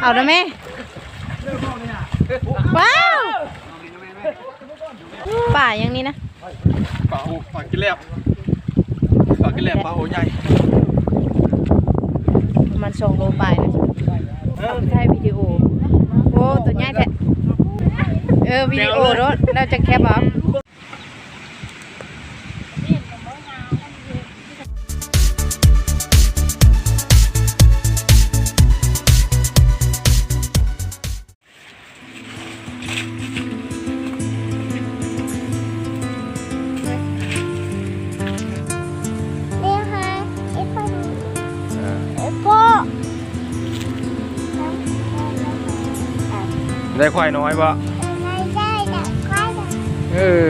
เอาได้ไหมว้าวป่าอย่างนี้นะปลาโอปลากินแลบปลากินแลบปลาโอใหญ่ประมันสองโลไปนะเอาไปถ่ายวิดีโอโอ้ตัวใหญ่แท้เออวิดีโอรถเราจะแคปเอา ได้ควายน้อยปะไม่ได้แต่ควายแต่เออ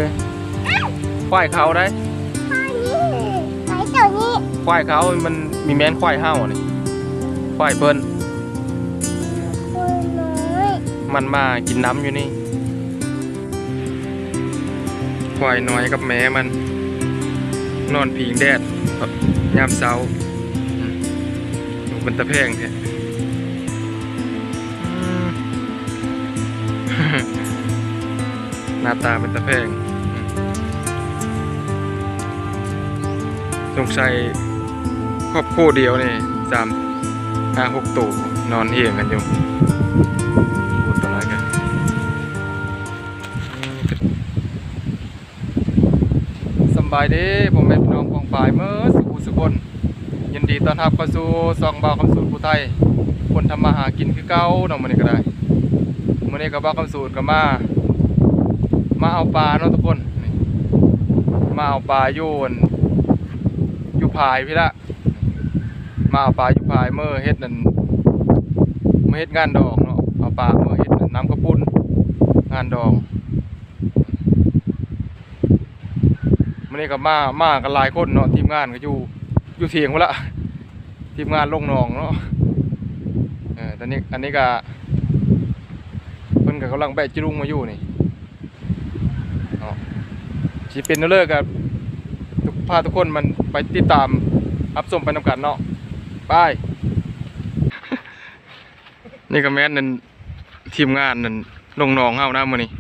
ควายเขาได้พ่อนี่ไว้ตัวนี้ควายเขามันมีแม้นควายห้าวนี่ควายเปิ้นคุณน้อยมันมากินน้ำอยู่นี่ ควายน้อยกับแม่มัน นอนพิงแดดยามเช้าอืมอยู่บนตะแพงแท้ น้าตาเป็นตะแพงสงสัยครอบครัวเดียวนี่สามห้าหกตัวนอนเฮียงกันอยู่พูดตัวไรกันสบายดีผมเป็นพี่น้องของฝ่ายเมื่อสุขุสุคนยินดีต้อนรับเข้าสู่ซองบ่าวคำสูตรผู้ไทย คนทำมาหากินคือเก้าเนาะมื้อนี้ก็ได้มื้อนี้ก็บ่าวคำสูตรก็มา มาเอาปลาเนาะทุกคนมาเอาปลาโยนอยู่พายพี่ละมาเอาปลาอยู่พายเมื่อเฮ็ดนั่นเมื่อเฮ็ดงานดองเนาะเอาปลาเมื่อเฮ็ดนั่นน้ำกระปุ้นงานดองมื้อนี้ก็มามากันหลายคนเนาะทีมงานก็อยู่อยู่เถียงพุ่นละทีมงานลงนองเนาะเออตอนนี้อันนี้ก็เพิ่นก็กำลังแบกจิรุงมาอยู่นี่ สิเป็นเลิกกับทุกพาทุกคนมันไปติดตามรับชมไปนำกันเนาะไปนี่ก็แม่นนั่นทีมงานนั่นลงหนองเฮานะมื้อนี้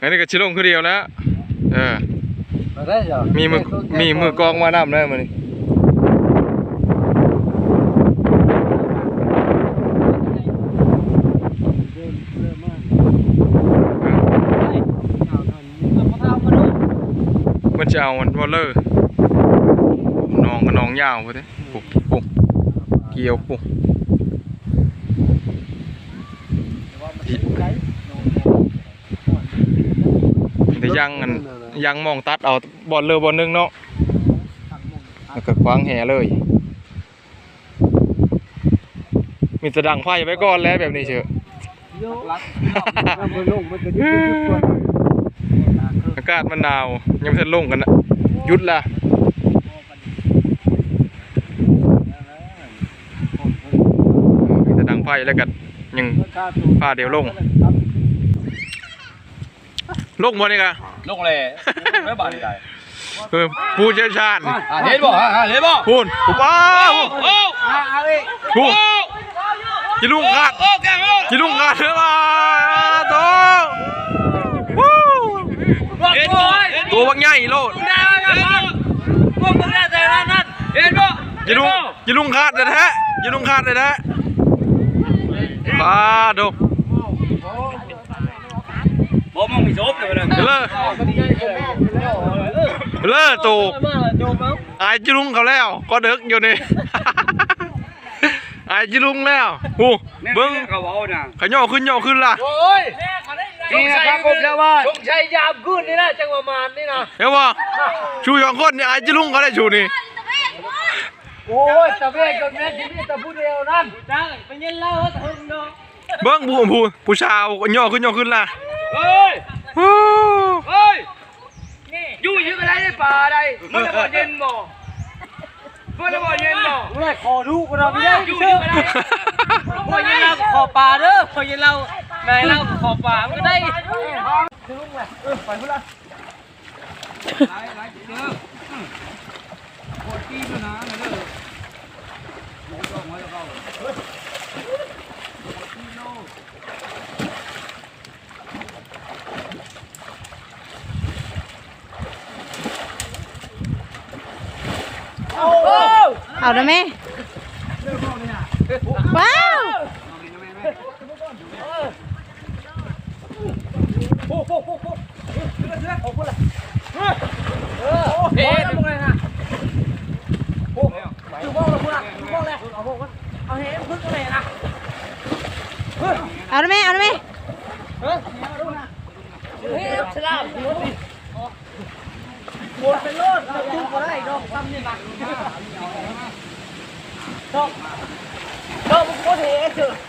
อันนี้ก็ชิลงคือเดียวแล้วเออมีมือมีมือกองมานํแล้วมื้อนี้ มันจะเอามันวอลเลอร์น้องกับน้องยาวไปเด้ปุ๊บปุ๊บเกี่ยวปุ๊บแต่ยังอันยังมองตัดเอาบอลเลอร์บอลหนึงเนาะแล้วก็คว้างแห่เลย มีแตะดังไพ่ไว้ก่อนแล้วแบบนี้เชียวอากาศมันหนาวยังไม่ทันลงกันนะ ยุดละมีแต่ดังไฟแล้วกันยังพาเดี๋ยวลง ลงบ่นี่กะลงเลยไม่บาดใดเออผู้เชี่ยวชาญเห็นบ่ฮะเห็นบ่พูนผู้ป้าโอ้ผู้จิลุงขาดโอ้แกงโอ้จิลุงขาดเถอะมาโตวู้ เห็นบ่ตัวบักใหญ่โลดได้ครับพวกมึงได้แต่นั้นนั่นเห็นบ่จิลุงจิลุงขาดเลยแท้จิลุงขาดเลยแท้ปาดูบ่มึงมีโจ๊บเลยเลิกเลิกตูอายจิลุงเขาแล้วก็เด็กอยู่นี่ไอายจิลุงแล้วหูเบิ้งเขาเอาน่ะขย่อขึ้นย่อขึ้นล่ะ นี่นะครับผมจะว่าชงชัยยามขึ้นนี่นะจังหวะมานนี่นะเห็นป่ชูสองคนนี่อายจิลุงเขาได้ชูนี่โอ้ยตะเวนกับแม่ที่นี่ตะผู้เดียวนั่นจังเป็นยันเล่าถึงเนาะเบิ้งผู้ผู้ผู้ชาวย่อขึ้นย่อขึ้นล่ะเฮ้ยฮู้เฮ้ยอยู่ยืนอะไรในป่าใดมันจะบ่เย็นบ่มันจะบ่เย็นบ่แม่ขอดูกันเราไม่ได้อยู่เชื่ยือนอะไรพอยินเราขอปลาเด้อพอยินเรา นายเล่าขอบปากมันก็ได้คือลุงแหละเออไปพุ่นละไล่ไล่เด้อปวดตีด้วยนะนะเด้อหมูก็หมูจะเข้าเอาได้ไหมว้าว เอาได้ไหมเอาได้ไหมเฮ้ยฉลามหมดดิหมดเป็นโลดเราตุ้มก็ได้ดอกทำนี่นะดอกดอกมันโคตรเฮ้เจอก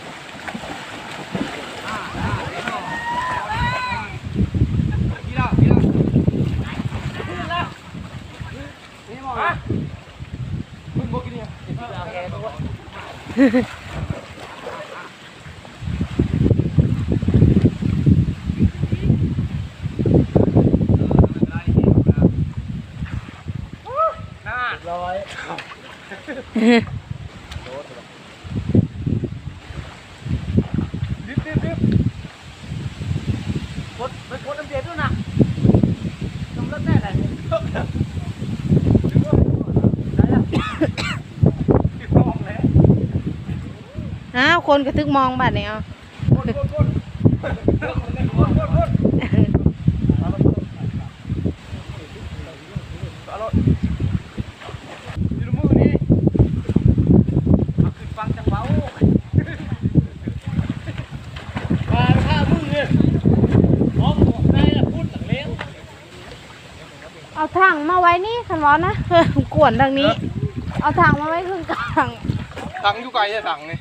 ดไปกดน้ำเดือดด้วยนะน้ำเลื อดแน่เลยอ้าวคนกระทึกมองบัดเนี่ยเอาอยู่ในมือนี่ขึ้นฟังจังเบามาข้ามึงเนี่ยพร้อมบอกได้ละพูดต่างเลี้ยงเอาถังมาไว้นี่คันวอนนะกวนทางนี้ เอาถังมาไว้ครึ่งกลาง ถังอยู่ไกลอะถังนี่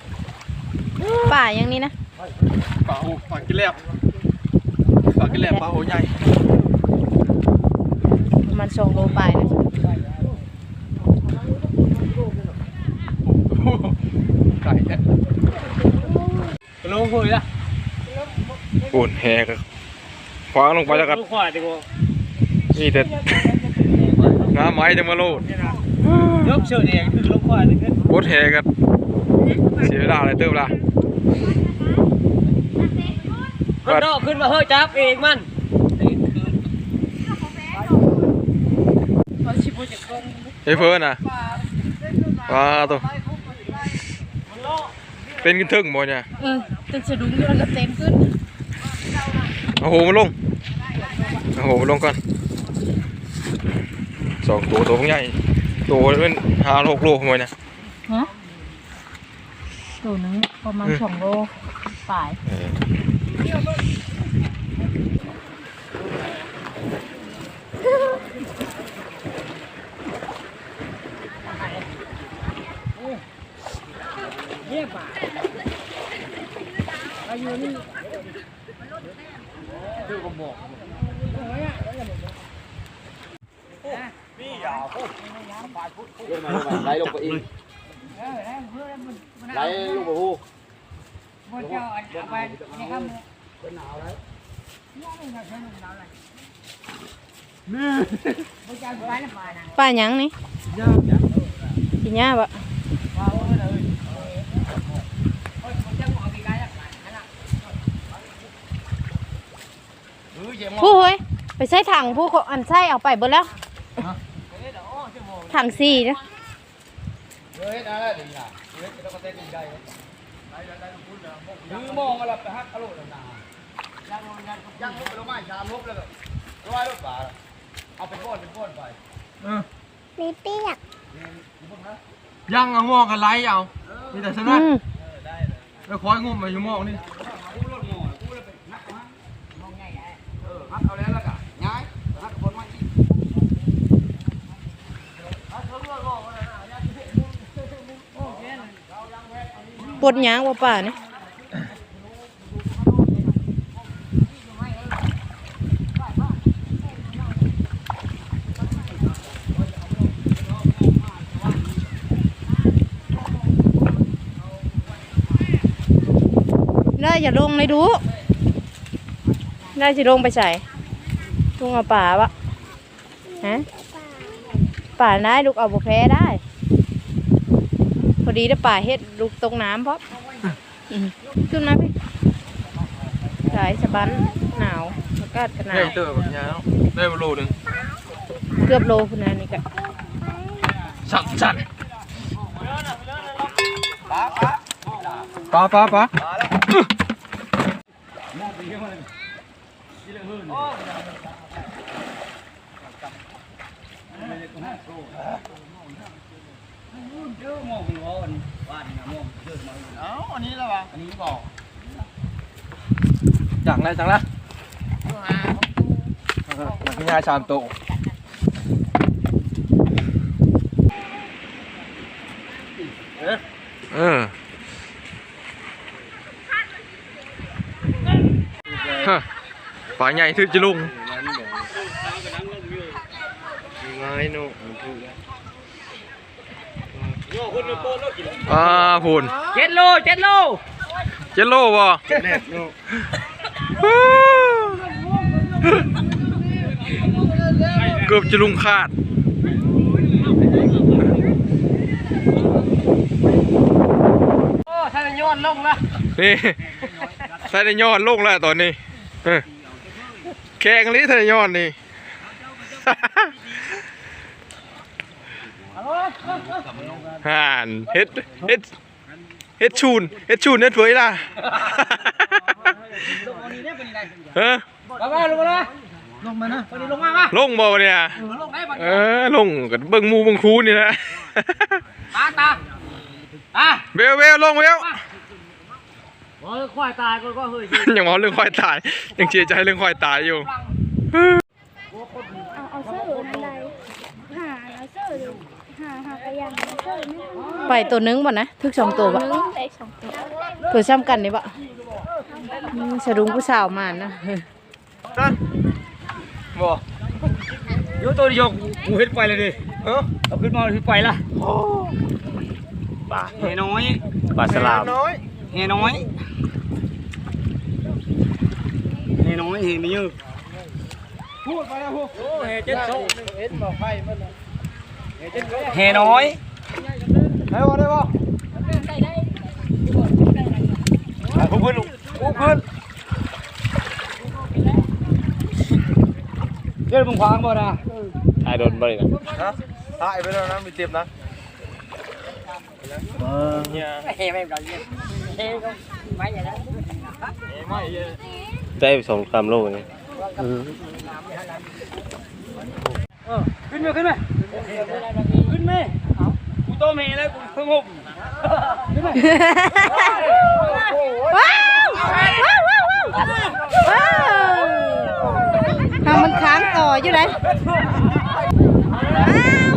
ป่าอย่างนี้นะปลาโอ้ปลากินแลบปลากินแลบปลาโอ้ใหญ่ประมันสองโลปลายนะไก่แท้ลงคุยละปูนแหกคว้างลงไปแล้วกันลูกขวาดีกว่านี่แต่น้ำไม้จะมาโลดยกเชิญเองขึ้นลูกขวาดีขึ้นโคตรแหกันเสียเวลาอะไรเติมละ มันดอกขึ้นมาเฮ้ยจับเองมันเฮ้ยเฟิร์นอะว้าตัวเป็นขึ้นทึ่งบ่เนี่ยเออจะสะดุ้งแล้วก็เต็มขึ้นเอาโหมันลงเอาโหมันลงก่อนสองตัวตัวใหญ่ตัวเป็นห้าหกโลขโมยเนี่ยฮะตัวนึงประมาณสองโลปลาย Yeah, bà. Are you in? Đưa con bò. Lấy lúc vậy. Lấy lúc vậy. Một giờ ở bên, nhà không. ไหลลงไปอีกไหลลงไปหูป่าหยังนี่กินหญ้าบะผู้เฮ้ยไปใช้ถังผู้เขาอันใช้เอาไปเบิดแล้วถังสี่นะมือมองอะไรไปฮักอารมณ์นา ยังลงยังยังลบไปลงมาชามลบแล้วก็ร้อยลบป่าเอาเป็นก้อนเป็นก้อนไปมีเปียกยังเอาหมอกันไล่เอา มีแต่ชนะอืมแล้วคอยงุ่มมาอยู่หมอนี่ฮักเอาแล้วล้วก็ย้ายฮักคนมาอีกปวดหยางว่าป่านี่ อย่าลงเลยดู ได้จะลงไปใส่ลงเอาป่าวะฮะป่าได้ลูกเอาบุแพ้ได้ พอดีถ้าป่าเฮ็ดลูกตกน้ำเพราะอืมขึ้นมาพี่สายสะบันหนาวอากาศก็หนาได้วเตอร์แบบนี้แล้วได้มาโลหนึงเกือบโลคุณนานี่ก็สั่นสั่นปลาปลาปลา เอ้าอันนี้แล้ววะอันนี้บอกจังไรจังละมันคือยาชามโตเออฮะ ปลาใหญ่ถึกจะลุงง่ายเนาะอ่าพูนเจ็ดโลเจ็ดโลเจโลบ่แรกเนาะเกือบจะลุงขาดโอ้ท่านย้อนลงละนี่ใส่ได้ยอดลงแล้วตอนนี้เออ แข่งลิใส่ได้ยอดนี่ห่านเฮ็ดเฮ็ดเฮ็ดชูนเฮ็ดชูนเฮ็ดเผยล่ะเออลงมาลงมาลงมานะวันนี้ลงมามาลงบ่วะเนี่ยลงได้บ่เออลงกับเบิ่งหมูเบิ่งครูนี่นะตาตาอะเบลเบลลงเบล โอ้ยควายตายก็ก็เฮ้ยยังเอาเรื่องควายตาย ยังเชียร์ใจเรื่องควายตายอยู่ เอาเอาเสื้อนั่นใดหาเอาเสื้อดูหาหากระยังเอาเสื้อไม่รู้ไปตัวนึงบ่นะทึกสองตัวบ่นึงได้สองตัวตัวซ้ำกันนี่บ่อืมสะดุ้งผู้สาวมานะบ่โยตัวนี้ยกกูเฮ็ดไปเลยดิเออเอาขึ้นมาเฮ็ดไปละปลาเฮน้อยปลาสลามน้อย เฮน้อยเฮน้อยเฮไม่เยอะพูดไปนะพูดโอ้เฮเจ็ดโซ่เฮน้อย ได้บ่ได้บ่กูขึ้นกูขึ้นเดี๋ยวมึงขวางบ่นะถ่ายโดนบ่ได้นะถ่ายไปแล้วนะมีเจ็บนะเฮไม่ได้เย็นเฮก็ไม่อย่างนั้นได้สองสามโลนี่ขึ้นมาขึ้นมาขึ้นมากูโตเมย์แล้วกูเพิ่งหุบขึ้นมาว้าวว้าวว้าวว้าวว้าวทำมันค้างต่ออยู่ไหนว้าว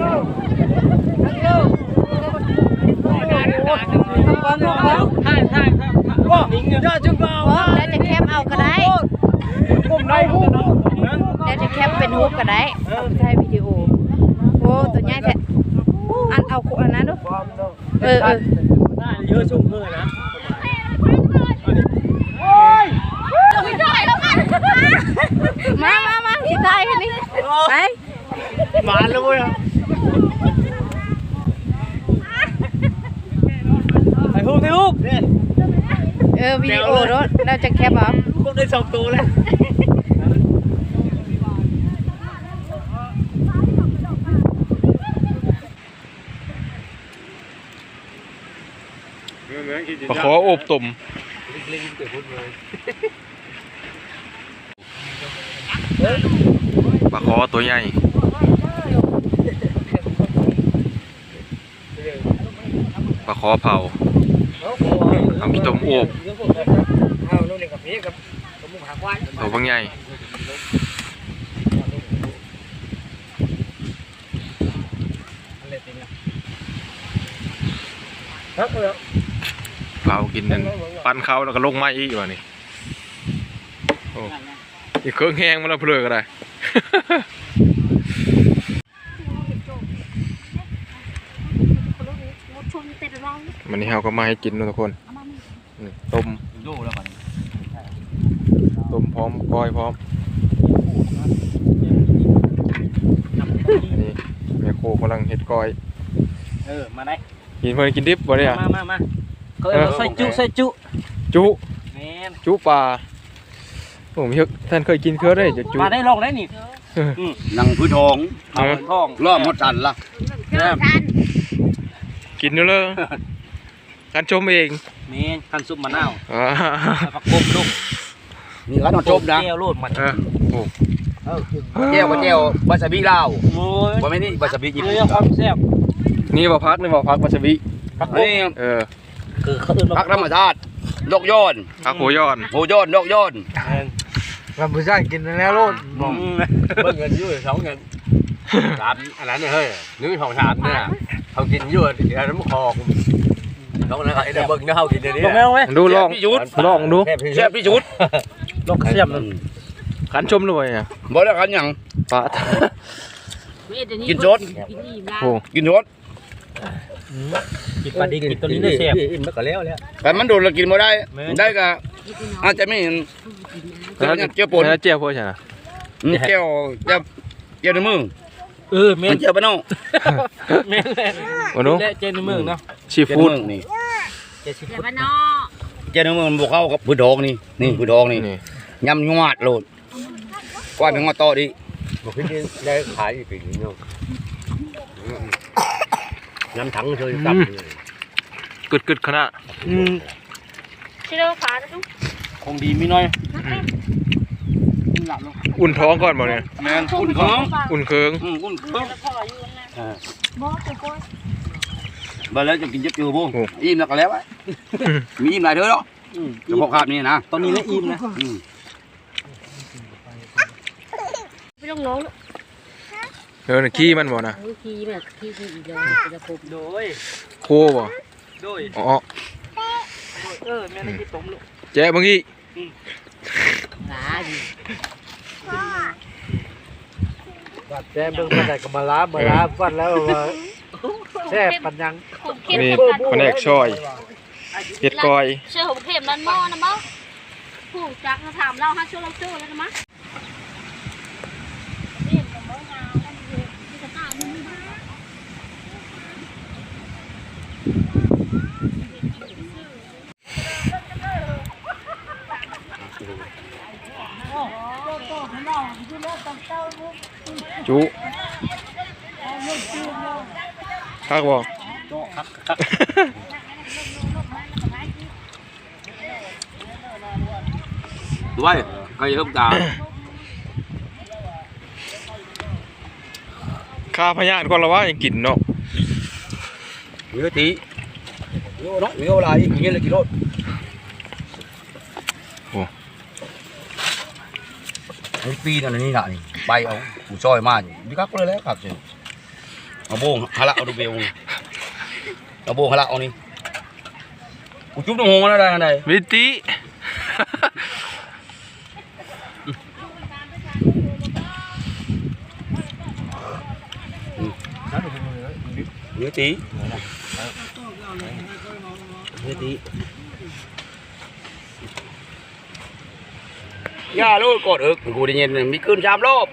ทำ ความทำความถ่ายถ่ายถ่ายว้าเดี๋ยวจึงเอาแล้วจะแคปเอาก็ได้ผมได้หุบแล้วจะแคปเป็นรูปก็ได้เอาไปถ่ายวิดีโอโอ้ตัวใหญ่แท้อันเอาขวอันนั้นดูเออเออเยอะชุ่มเพื่อนะมามามาสิถ่ายแค่นี้ไปมาแล้วเว้ยไอ้ หุบไอ้หุบเนี่ยเออวิดีโอรถเราจะแคปเอาพวกได้สองตัวแล้วปลาขอโอบตุ่มปลาขอตัวใหญ่ปลาขอเผา ทำขี้ต้มโอบเอาลูกนี่กับพี่กับกับมุกหักวันตัวบางใหญ่ครับเออเผากินนั่นปั้นเขาแล้วก็ลงไม้อีกวะนี่โอ้อีกเครื่องแห้งมันเอาเพลือก็ได้ ชมเต็มร้อง วันนี้เราก็มาให้กินนะทุกคนนี่ต้มดูแล้วมันต้มพร้อมก้อยพร้อมนี่เมียโคกำลังเฮ็ดก้อย เออ มาได้กินเพื่อนกินดิบบ่ได้อะมามามาเขาเอาใส่จุใส่จุ จุแมนจุปลาผมเยอะท่านเคยกินเคยได้จะจุมาได้ลองได้นี่นั่งพื้นทองเออท้องล้อมหมดทันละ กินอยู่เลยกันชมเองนี่คันซุปมะนาวอ๋อผักกบลูกนี่ร้านจบนะแก้วโลดมันเออโอ้แก้วก็แก้ววาซาบิลาวโอ้ยบ่แม่นนี่วาซาบิญี่ปุ่นเรื่องความแซ่บนี่บ่พักนี่บ่พักวาซาบิผักกบนี่เออคือเขาเอื่นว่าผักธรรมชาติดอกย้อนพักหัวยอนโหย้อนดอกย้อนมันไม่ใช่กินแล้วโลดอืมเบิ่งเงินอยู่สองเงินสามอันนั้นเฮ้ยนึกสองสามเนี่ย เขากินอยู่อันนั้นมันคอต้องนะไอ้เด็กเบิ่งเนี่ยเขากินเดี๋ยวนี้ลงแมวไหมดูลองพี่ยุทธลองดูแซ่บที่สุดลงเสียบมันกันชมด้วยอะบ่ได้กันหยังปะกินสดโอ้กินสดกินปลาดีกินตัวนี้เนี่ยเสียบอิ่มแล้วก็แล้วแล้วแต่มันโดนแล้วกินบ่ได้แม่นได้ก็อาจจะไม่เห็นแต่เนี่ยเจียวป่นแล้วเจียวพวกฉันน่ะอืมแก้วแก้วแก้วในมือ เออแม่มันนเจียวปะน้องแม่นแหละโอ้หนูและเจนในเมืองเนาะชีเจียวฟู้ดในมือนี่เจสิฟุตเจียวในมือมันบวกเข้ากับผืนทองนี่นี่ผืนทองนี่นี่ยำยวดโลดกว่าเป็นงอต่อดิบอกพี่ได้ขายอีกปีนึงเนาะน้ำถังช่วยตับกึดกึดๆขนาด อืมชิโร่ขาดูคงดีมีน้อย อุ่นท้องก่อนบ่เนี่ยแมนอุ่นเคิงอุ่นเคืองอืมอุ่นเคิงบอสตัวก้อยบาแล้วจะกินเจ็บอยู่บ่อิ่มแล้วก็แล้วไว้มีอิ่มหลายเด้อเนาะอืมเฉพาะคาบนี่นะตอนนี้แล้วอิ่มนะอืมไม่ต้องน้องเออน่ะขี้มันบ่นะทีแบบที่ที่อีกแล้วจะพบโดยโคบ่โดยอ๋อเออแม่ได้กินต้มลูกแจ๊ะเมื่อกี้หาอยู่แจ้เบิ่งมาได้ก็มาล้ามาล้าฟันแล้วว่าแซ่บปันยังผมเข้มนี่กันแผนกซอยเฮ็ดกอย เชื่อผมเข้มร้านหม้อนะมั้งผู้จักมาถามเราฮะช่วยเราช่วยแล้วนะมั้ง จุคักบ่ด้วยใครเพิ่มตาข้าพยานก่อนละว่ายังกินเนาะเยอะตีโยเนาะโยอะไรอย่างเงี้ยเลยกิโลไอ้ปีนั่นนี่น่ะนี่ ไปเอาผู้ช่อยมาอยู่นี่ครับเลยแล้วครับเจ้เอาโบงฮะละเอาดูเบลนี่เอาโบงฮะละเอานี่กูจุ๊บตรงหงมันอะไรกันไดมิติเนื้อตี เฮ้ยดีย่าลูกกดเอิกกูได้ยินมีขึ้นชามรอบ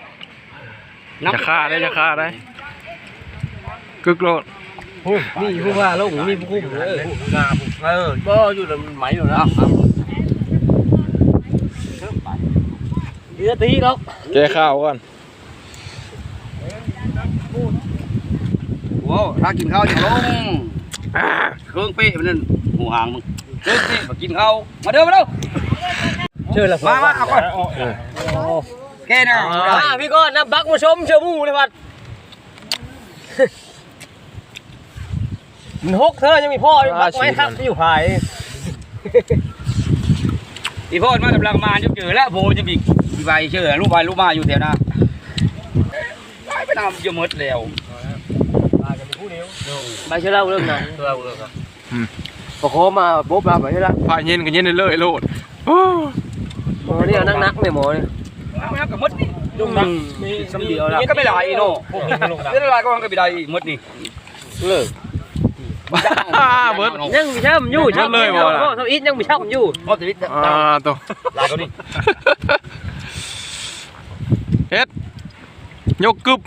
จะฆ่าได้จะฆ่าได้กึกโลดนี่ผู้ว่าโลกนี่ผู้คุ้มเอองามเออบ่อยู่แล้วมันไหมอยู่นะเดือตีแล้วแกข้าวก่อนโว้ถ้ากินข้าวอย่างลงเครื่องเป๊ะมันนั่นหูหางมึงเครื่องเป๊ะมากินข้าวมาเด้อมาเด้อ เชื่อละมามาเอาก่อนแกน่ะอ่าพี่ก้อนน้ำบักมาชมเชื่อมูเลยพัดมันหกเธอยังมีพ่ออยู่บักไม้ทับอยู่หายอีพ่อมากำลังมาจะเจอแล้วโบจะมีอีใบเชื่อลูกใบลูกมาอยู่แถวนั้นไปไปนำเยอะหมดแล้วไปเชื่อเล่าเรื่องนั้นเล่าเรื่องครับพอโคมาบ๊บมาไปใช่ละพาเย็นกันเย็นเลยเลยโลดโอ้ หมอนี่นักนักเนี่ยหมอนี่แล้วก็หมดนี่ลุงนักมีสำเดียวแล้วก็ไม่ได้อีโน่เรื่องอะไรก็มันก็ไม่ได้หมดนี่เลิกฮ่าเบิดยังมีช่ำอยู่ช่ำเลยบ่ล่ะทำอีทยังมีช่ำอยู่หมดชีวิตอ่าตัวลายตัวนี้เฮ็ดยกกึบ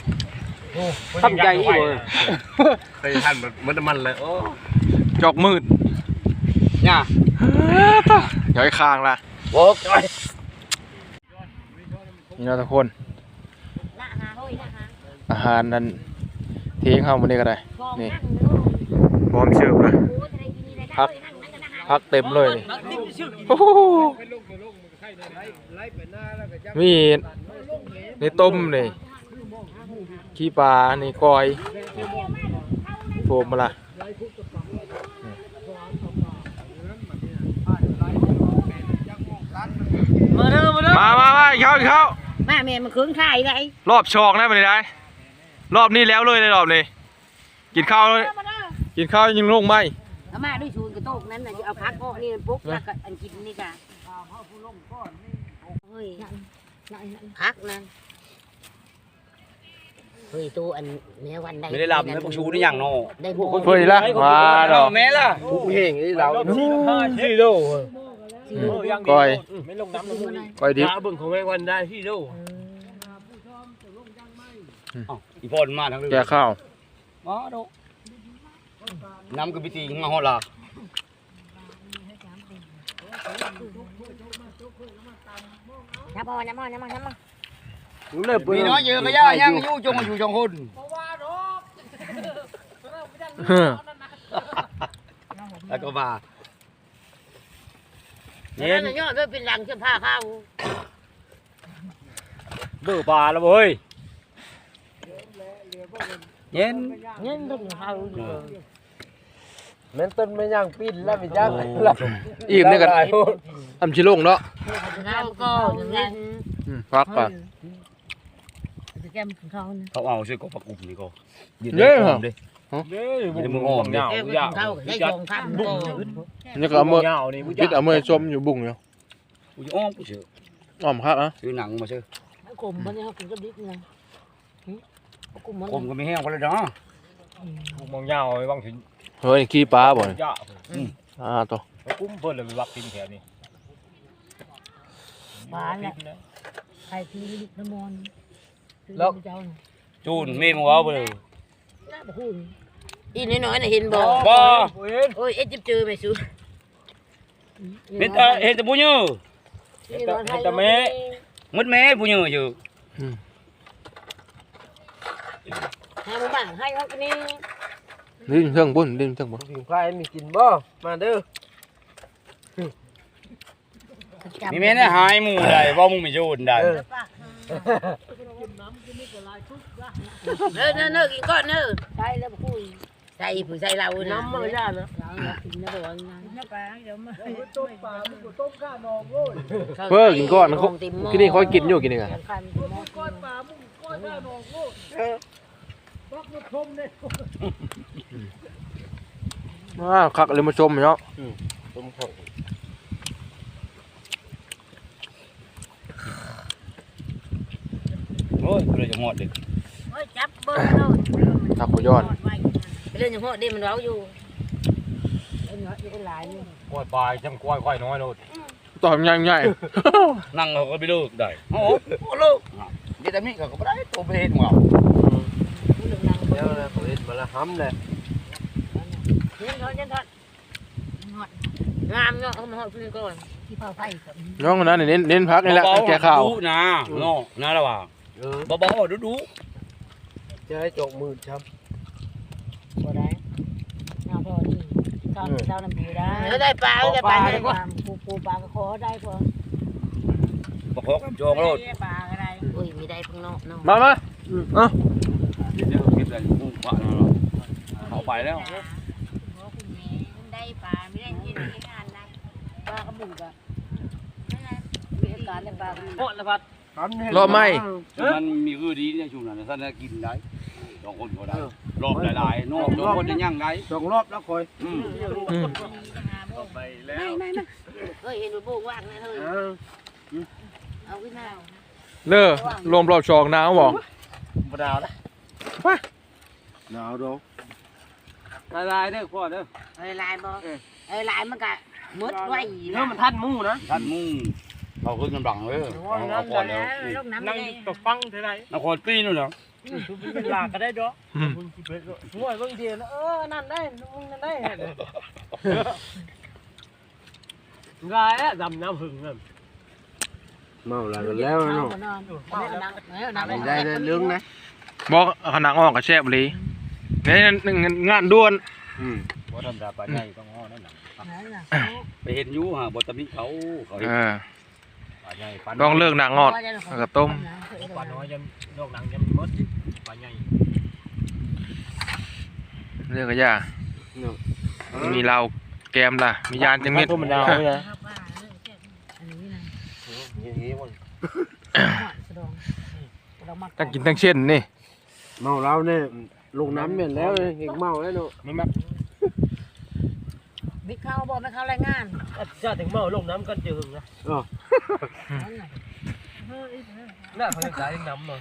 ทำใจอีกเลยเคยทานมันมันเลยโอ้จอกมืดเนี่ยย้อยคางละ โว้ยนี่นะทุกคน อาหารนั้นเทงเข้ามานี่ก็ได้ นี่พร้อมเสิร์ฟเลยโอ้ยอะไรกินะพักพักเต็มเลยนี่โอ้โหมีนี่ต้มนี่ขี้ปลานี่กอยโฟมมาละ มาเด้อมาเด้อมามามาอีกเข้าอีกเข้าแม่แม่มันคืนขายได้รอบชอกนะมันได้รอบนี้แล้วเลยในรอบนี้กินข้าวเลยกินข้าวยังลงไหมเอามาด้วยชูนกระโตกนั้นน่ะจะเอาพักพวกนี้ปุ๊บแล้วก็อันกินนี่กะเฮ้ยพักนั่นเฮ้ยตัวอันแม่วันใดไม่ได้รับนะพวกชูนี่อย่างเนาะได้บุญเฮ้ยละมาดอกแม่ล่ะเฮงนี่เราที่โล ก้อย ไม่ลงน้ำลงมือก้อยดิบยาเบิ่งของแมงวันได้ที่โลอีพ่อมาทั้งเรื่องแกะข้าว มาโดน้ำกับพิธีมาฮอดล่ะน้ำพอน้ำพอน้ำพอน้ำพอมีน้อยเยอะก็ย่ายังอยู่จงมาอยู่จงคนเฮ้อแล้วก็มา นั่นน่ะยอดด้วยเป็นหลังเสื้อผ้าข้าวเบื่อปลาแล้วเว้ยเย็นเงินต้องข้าวอยู่แม่นต้นไม่ย่างปิ้นแล้วไม่ย่างอิ่มนี่กันทำชิลงเนาะข้าวก็อย่างนั้นอืมพักก่อนจะแก้มของเขานะเขาเอาซื้อกบปักอุ่มนี่ก็ยืนเย้ในเหรอดิ เด้อมึงอ้อมเนี่ยแก้มของเขาได้ชงข้ามก็นี่ก็เอามือเงานี่พิดเอามือชมอยู่บุ้งอยู่กูจะอ้อมกูเชื่ออ้อมครับอะซื้อหนังมาซื้อกลมมันเนี่ยเขากินก็ดิบนะกลมมันผมก็ไม่แห้งกันเลยเนาะมองเงาไปบางถึงเฮ้ยขี้ปลาบ่เนี่ยย่าอ่าตัวกุ้มเพิ่นเลยไปวักกินแถวนี้บ้านแหละใครที่ดิบน้ำมันแล้วเจ้าจูนเมมัวไปเลยน่าบ่ฮู้ อีน้อยๆน่ะเห็นบ่บ่ โอ้ยเอ็ดจิบจือไม่สู้เห็นแต่เห็นแต่ผู้ยือแต่แม่มืดแม่ผู้ยืออยู่ให้หมู่บ้านให้เขากินนี่ลิ้นเทิงบุ้นลิ้นเทิงบุ้นถึงไฟมีกินบ่ มาเด้อมีแม่เนี่ยหายหมู่ได้ว่ามึงไม่จูนได้เน้อเน้อเน้อกินก่อนเน้อใส่แล้วบ่คุยใส่ผู้ใส่เราน้ำมันย่านะกินนะบ่ว่างั้นเพิ่อกินก้อนเขาที่นี่เขากินอยู่กินนี่กันว้าวคักเลยมาชมเนาะโอ้ยกูเลยจะหมดเด็กโอ้ยจับเบิ่งเนาะทักขย้อนเรื่องอย่างพวกนี้มันเว้าอยู่เอ็นเนาะอยู่หลายนี่กล้วยปลายจำกล้วยค่อยน้อยโลดตอบใหญ่นั่งเขาก็ไม่เลิกได้โอ้โหเลิกเดี๋ยวแต่มีเขาก็ไม่ได้ตัวไปเห็นหรอกผู้เหลืองนังเดี๋ยวนะผมเห็นมาละห้ำเลยเงินทอนเงินทอนงามเนาะเอามาหอดพื้นก่อนที่เผาไฟกับน้องคนนั้นเน้นเน้นพักนี่แหละแกข้าวนะเนาะนะระหว่างเออเบาๆดูดูจะให้จกมือช้ บ่ได้หน้าพอนี่ตอนเช้าน้ำดีได้เออได้ปลาได้ปลาได้ปลาปูปูปลาก็ขอได้พอประคบจองรถปลาก็ได้อุ้ยมีได้พุ่งนอกนอกมามาเอ้าเดี๋ยวเก็บได้กูว่าเนาะเอาไปแล้วได้ปลาไม่ได้กินงานนะปลากระบุกอะมีอาการในปลากระบุกำโอ้ละพัดรอบไหมมันมีคือดีในช่วงนั้นท่านได้กินได้สองคนก็ได้ รอบหลายๆนอกสองคนจะย่างได้สองรอบแล้วคอยอืมอืมไปแล้วเฮ้ยเห็นมันโบกว่างเลยเฮ้ยเอาขึ้นมาเด้อรวมรอบชองหนาวบ่บ่ดาวแล้วหนาวดอกลายๆเด้อพ่อเด้อเอ้ยลายบ่เอ้ยลายมันก็มดไว้เนื้อมันทันมู่นะท่านมุ่งเขาขึ้นกำลังเลยเอาก่อนแล้วลงน้ำนั่งเลยตกฟังเท่าไหร่นครปีนู่นเหรอทุบ เป็นลากก็ได้ดอกอืมมึงคิดเป็นห่วยบางทีนะเออนั่นได้มึงนั่นได้กายอะดำน้ำหึงนั่นเมาแล้วแล้วเอาเนาะมานอนเอามานอนเอามานอนได้เรื่องนะบอกขนาดออกกับแซ่บเลยนี่งานด่วนว่าธรรมดาปลาใหญ่ต้องอ้อนั่นน่ะนั่นน่ะไปเห็นอยู่ฮะบ่ตะมีเขาเขาเห็นอ่าปลาใหญ่ปลาต้องเลิกหนักงอดแล้วก็ต้มปลาน้อยยันโลกหนังยันมดปลาใหญ่เรื่องก็ยากมีเราแกมล่ะ มียานจังมิดมันดาวไม่ได้อันนี้นะอย่างนี้มันสะดองเรามาตั้งกินตั้งเช่นนี่เมาเราเนี่ยลงน้ำเหม็นแล้วเห็นเมาแล้วเนาะมันแบ บบิ๊กเข้าบอกไม่เข้ารายงานจะถึงเมาลงน้ำกันจึงนะนั่นน่ะน่าเขาจะขายน้ำเนาะ